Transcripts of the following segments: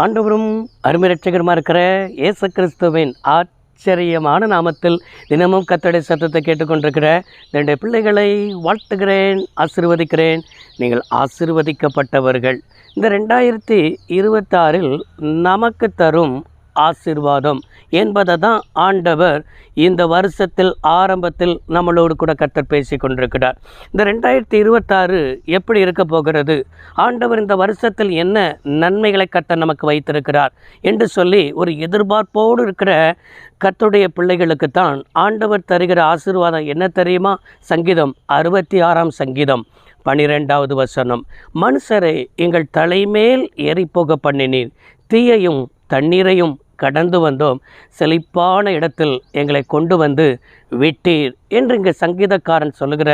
ஆண்டவரும் அருமிரட்சகருமா இருக்கிற இயேசு கிறிஸ்துவின் ஆச்சரியமான நாமத்தில் தினமும் கத்தடை சத்தத்தை கேட்டுக்கொண்டிருக்கிற என்னுடைய பிள்ளைகளை வாழ்த்துகிறேன் ஆசிர்வதிக்கிறேன். நீங்கள் ஆசிர்வதிக்கப்பட்டவர்கள். இந்த ரெண்டாயிரத்தி இருபத்தாறில் நமக்கு தரும் ஆசிர்வாதம் என்பதை தான் ஆண்டவர் இந்த வருஷத்தில் ஆரம்பத்தில் நம்மளோடு கூட கத்தர் பேசி கொண்டிருக்கிறார். இந்த ரெண்டாயிரத்தி இருபத்தாறு எப்படி இருக்க போகிறது? ஆண்டவர் இந்த வருஷத்தில் என்ன நன்மைகளை கத்தர் நமக்கு வைத்திருக்கிறார் என்று சொல்லி ஒரு எதிர்பார்ப்போடு இருக்கிற கத்துடைய பிள்ளைகளுக்கு தான் ஆண்டவர் தருகிற ஆசீர்வாதம் என்ன தெரியுமா? சங்கீதம் அறுபத்தி ஆறாம் சங்கீதம் பனிரெண்டாவது வசனம். மனுஷரை எங்கள் தலைமேல் ஏறிப்போக பண்ணினீர். தீயையும் தண்ணீரையும் கடந்து வந்தோம். செழிப்பான இடத்தில் எங்களை கொண்டு வந்து விட்டீர் என்று இங்கே சங்கீதக்காரன் சொல்லுகிற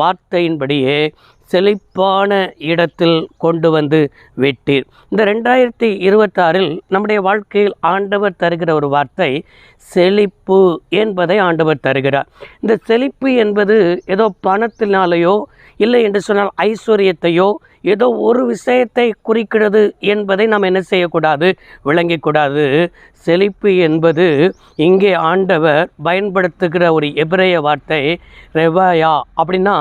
வார்த்தையின்படியே செழிப்பான இடத்தில் கொண்டு வந்து விட்டீர். இந்த ரெண்டாயிரத்தி இருபத்தாறில் நம்முடைய வாழ்க்கையில் ஆண்டவர் தருகிற ஒரு வார்த்தை செழிப்பு என்பதை ஆண்டவர் தருகிறார். இந்த செழிப்பு என்பது ஏதோ பணத்தினாலேயோ இல்லை என்று சொன்னால் ஐஸ்வர்யத்தையோ ஏதோ ஒரு விஷயத்தை குறிக்கிறது என்பதை நாம் என்ன செய்யக்கூடாது? விளங்கக்கூடாது. செழிப்பு என்பது இங்கே ஆண்டவர் பயன்படுத்துகிற ஒரு எபிரேய வார்த்தை ரெவாயா அப்படின்னா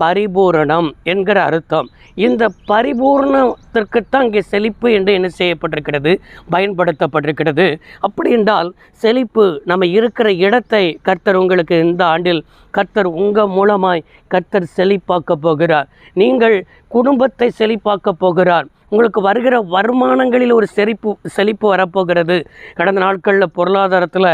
பரிபூரணம் என்கிற அர்த்தம். இந்த பரிபூர்ணத்திற்குத்தான் இங்கே செழிப்பு என்று என்ன செய்யப்பட்டிருக்கிறது? பயன்படுத்தப்பட்டிருக்கிறது. அப்படி என்றால் செழிப்பு நம்ம இருக்கிற இடத்தை கர்த்தர் உங்களுக்கு இந்த ஆண்டில் கர்த்தர் உங்கள் மூலமாய் கர்த்தர் செழிப்பாக்க போகிறார். நீங்கள் குடும்பத்தை செழிப்பாக்க போகிறார். உங்களுக்கு வருகிற வருமானங்களில் ஒரு செழிப்பு செழிப்பு வரப்போகிறது. கடந்த நாட்களில் பொருளாதாரத்தில்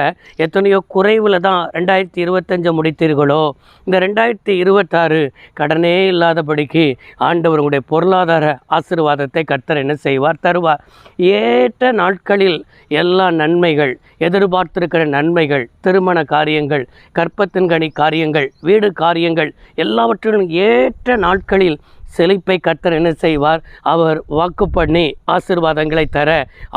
எத்தனையோ குறைவில் தான் ரெண்டாயிரத்தி இருபத்தஞ்சை முடித்தீர்களோ? இந்த ரெண்டாயிரத்தி இருபத்தாறு கடனே இல்லாதபடிக்கு ஆண்டவர் உங்களுடைய பொருளாதார ஆசீர்வாதத்தை கர்த்தர் என்ன செய்வார்? தருவார். ஏற்ற நாட்களில் எல்லா நன்மைகள் எதிர்பார்த்திருக்கிற நன்மைகள் திருமண காரியங்கள் கற்பத்தின் கனி காரியங்கள் வீடு காரியங்கள் எல்லாவற்றிலும் ஏற்ற நாட்களில் செழிப்பை கர்த்தர் என்ன செய்வார்? அவர் வாக்கு பண்ணி ஆசீர்வாதங்களை தர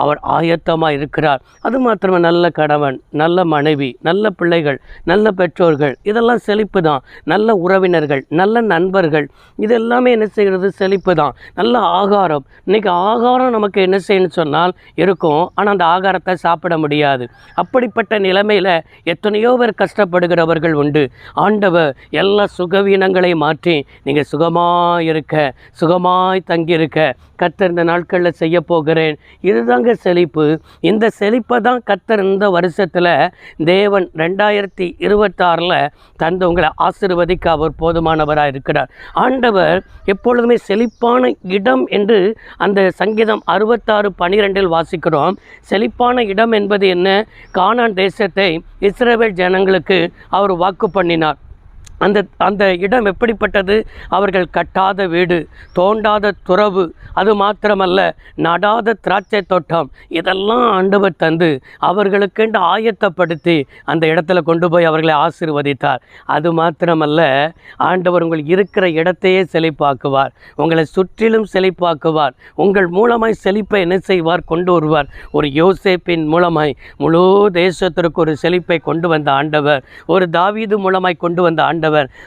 அவர் ஆயத்தமாக இருக்கிறார். அது மாத்திரமே நல்ல கணவன் நல்ல மனைவி நல்ல பிள்ளைகள் நல்ல பெற்றோர்கள் இதெல்லாம் செழிப்பு தான் நல்ல உறவினர்கள் நல்ல நண்பர்கள் இதெல்லாமே என்ன செய்கிறது? செழிப்பு தான் நல்ல ஆகாரம். இன்றைக்கி ஆகாரம் நமக்கு என்ன செய்யணும்னு சொன்னால் இருக்கும். ஆனால் அந்த ஆகாரத்தை சாப்பிட முடியாது. அப்படிப்பட்ட நிலைமையில் எத்தனையோ பேர் கஷ்டப்படுகிறவர்கள் உண்டு. ஆண்டவர் எல்லா சுகவீனங்களை மாற்றி நீங்கள் சுகமாக இருக்க சுகமாய் தங்கியிருக்க கத்தர் இந்த நாட்களில் செய்ய போகிறேன். இதுதாங்க செழிப்பு. இந்த செழிப்பை தான் கத்தர் இந்த வருஷத்தில் தேவன் ரெண்டாயிரத்தி இருபத்தாறில் தந்தவங்களை ஆசிர்வதிக்க அவர் போதுமானவராக இருக்கிறார். ஆண்டவர் எப்பொழுதுமே செழிப்பான இடம் என்று அந்த சங்கீதம் அறுபத்தாறு பனிரெண்டில் வாசிக்கிறோம். செழிப்பான இடம் என்பது என்ன? கானான் தேசத்தை இஸ்ரேவேல் ஜனங்களுக்கு அவர் வாக்கு பண்ணினார். அந்த அந்த இடம் எப்படிப்பட்டது? அவர்கள் கட்டாத வீடு தோண்டாத துறவு அது மாத்திரமல்ல நடாத திராட்சை தோட்டம். இதெல்லாம் ஆண்டவர் தந்து அவர்களுக்கென்று ஆயத்தப்படுத்தி அந்த இடத்துல கொண்டு போய் அவர்களை ஆசீர்வதித்தார். அது மாத்திரமல்ல ஆண்டவர் உங்கள் இருக்கிற இடத்தையே செழிப்பாக்குவார். உங்களை சுற்றிலும் செழிப்பாக்குவார். உங்கள் மூலமாய் செழிப்பை என்ன செய்வார்? கொண்டு வருவார். ஒரு யோசேப்பின் மூலமாய் முழு தேசத்திற்கு ஒரு செழிப்பை கொண்டு வந்த ஆண்டவர் ஒரு தாவீது மூலமாய் கொண்டு வந்த ஆண்டவர்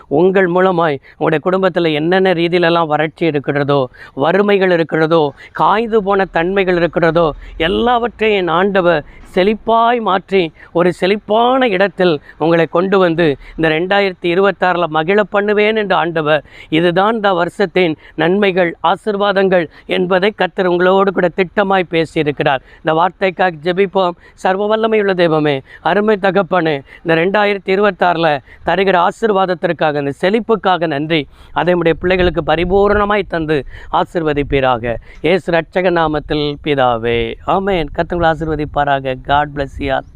உங்கள் மூலமாய் உங்களுடைய குடும்பத்தில் என்னென்ன ரீதியிலெல்லாம் வறட்சி இருக்கிறதோ வறுமைகள் இருக்கிறதோ காய்ந்து போன தன்மைகள் இருக்கிறதோ எல்லாவற்றையும் என் ஆண்டவர் செழிப்பாய் மாற்றி ஒரு செழிப்பான இடத்தில் உங்களை கொண்டு வந்து இந்த ரெண்டாயிரத்தி இருபத்தாறில் மகிழ பண்ணுவேன் என்று ஆண்டவர் இதுதான் இந்த வருஷத்தின் நன்மைகள் ஆசிர்வாதங்கள் என்பதை கத்தர் உங்களோடு கூட திட்டமாய் பேசியிருக்கிறார். இந்த வார்த்தைக்காக ஜெபிப்போம். சர்வ வல்லமையுள்ள தெய்வமே அருமை தகப்பனு இந்த ரெண்டாயிரத்தி இருபத்தாறில் தருகிற ஆசிர்வாதத்திற்காக இந்த செழிப்புக்காக நன்றி. அதை உடைய பிள்ளைகளுக்கு பரிபூரணமாய் தந்து ஆசிர்வதிப்பீராக. ஏசு ரட்சக நாமத்தில் பிதாவே. ஆமேன். கத்தங்களை ஆசிர்வதிப்பாராக. God bless you all